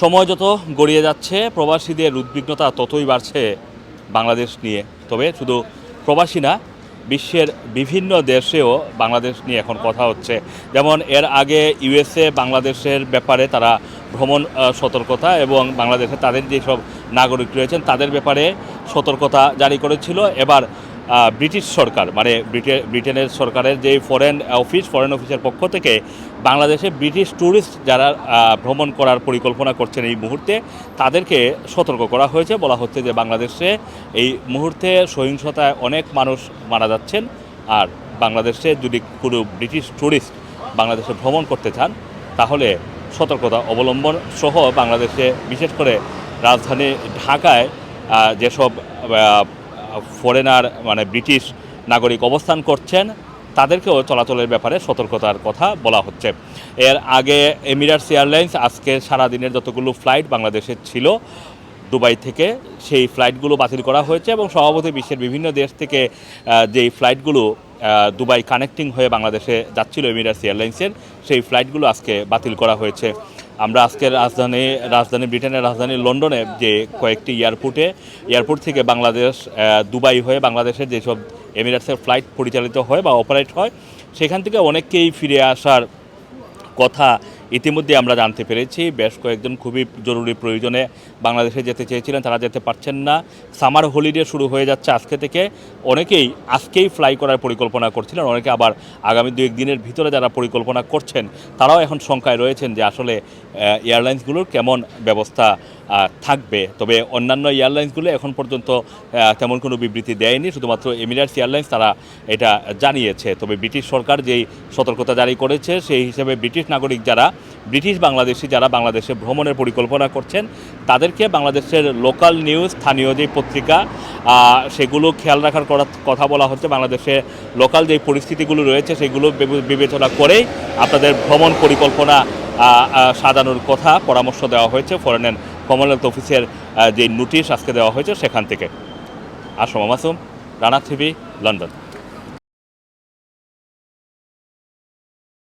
সময় যত গড়িয়ে যাচ্ছে, প্রবাসীদের উদ্বিগ্নতা ততই বাড়ছে বাংলাদেশ নিয়ে। তবে শুধু প্রবাসী না, বিশ্বের বিভিন্ন দেশেও বাংলাদেশ নিয়ে এখন কথা হচ্ছে। যেমন এর আগে ইউএসএ বাংলাদেশের ব্যাপারে তারা ভ্রমণ সতর্কতা এবং বাংলাদেশে তাদের যেসব নাগরিক রয়েছেন, তাদের ব্যাপারে সতর্কতা জারি করেছিল। এবার ব্রিটিশ সরকার মানে ব্রিটে- ব্রিটেনের সরকারের যে ফরেন অফিস ফরেন অফিসের পক্ষ থেকে বাংলাদেশে ব্রিটিশ ট্যুরিস্ট যারা ভ্রমণ করার পরিকল্পনা করছেন এই মুহূর্তে, তাদেরকে সতর্ক করা হয়েছে। বলা হচ্ছে যে বাংলাদেশে এই মুহূর্তে সহিংসতায় অনেক মানুষ মারা যাচ্ছেন। আর বাংলাদেশে যদি কোনো ব্রিটিশ ট্যুরিস্ট বাংলাদেশে ভ্রমণ করতে চান, তাহলে সতর্কতা অবলম্বন সহ বাংলাদেশে বিশেষ করে রাজধানী ঢাকায় যেসব ফরেনার মানে ব্রিটিশ নাগরিক অবস্থান করছেন, তাদেরকেও চলাচলের ব্যাপারে সতর্কতার কথা বলা হচ্ছে। এর আগে এমিরাটস এয়ারলাইন্স আজকে সারা দিনের যতগুলো ফ্লাইট বাংলাদেশে ছিল, দুবাই থেকে সেই ফ্লাইটগুলো বাতিল করা হয়েছে এবং স্বভাবতই বিশ্বের বিভিন্ন দেশ থেকে যেই ফ্লাইটগুলো দুবাই কানেক্টিং হয়ে বাংলাদেশে যাচ্ছিল এমিরাটস এয়ারলাইন্সের সেই ফ্লাইটগুলো আজকে বাতিল করা হয়েছে। আমরা আজকের রাজধানী রাজধানী ব্রিটেনের রাজধানী লন্ডনে যে কয়েকটি এয়ারপোর্টে, এয়ারপোর্ট থেকে বাংলাদেশ দুবাই হয়ে বাংলাদেশের যেসব এমিরেটসের ফ্লাইট পরিচালিত হয় বা অপারেট হয়, সেখান থেকে অনেককেই ফিরে আসার কথা ইতিমধ্যে আমরা জানতে পেরেছি, বেশ কয়েকজন খুবই জরুরি প্রয়োজনে বাংলাদেশে যেতে চেয়েছিলেন, তারা যেতে পারছেন না। সামার হলিডে শুরু হয়ে যাচ্ছে আজকে থেকে। অনেকেই আজকেই ফ্লাই করার পরিকল্পনা করছিলেন, অনেকে আবার আগামী দু একদিনের ভিতরে যারা পরিকল্পনা করছেন, তারাও এখন শঙ্কায় রয়েছেন যে আসলে এয়ারলাইন্সগুলোর কেমন ব্যবস্থা থাকবে। তবে অন্যান্য এয়ারলাইন্সগুলো এখন পর্যন্ত তেমন কোনো বিবৃতি দেয়নি। শুধুমাত্র এমিরেটস এয়ারলাইন্স তারা এটা জানিয়েছে। তবে ব্রিটিশ সরকার যেই সতর্কতা জারি করেছে, সেই হিসেবে ব্রিটিশ নাগরিক যারা, ব্রিটিশ বাংলাদেশি যারা বাংলাদেশে ভ্রমণের পরিকল্পনা করছেন, তাদেরকে বাংলাদেশের লোকাল নিউজ, স্থানীয় যে পত্রিকা সেগুলো খেয়াল রাখার কথা বলা হচ্ছে। বাংলাদেশে লোকাল যে পরিস্থিতিগুলো রয়েছে, সেগুলো বিবেচনা করেই আপনাদের ভ্রমণ পরিকল্পনা সাজানোর কথা পরামর্শ দেওয়া হয়েছে। ফরেন কমনওয়েলথ অফিসের যে নোটিশ আজকে দেওয়া হয়েছে সেখান থেকে। আর মাসুম রানা টিভি লন্ডন।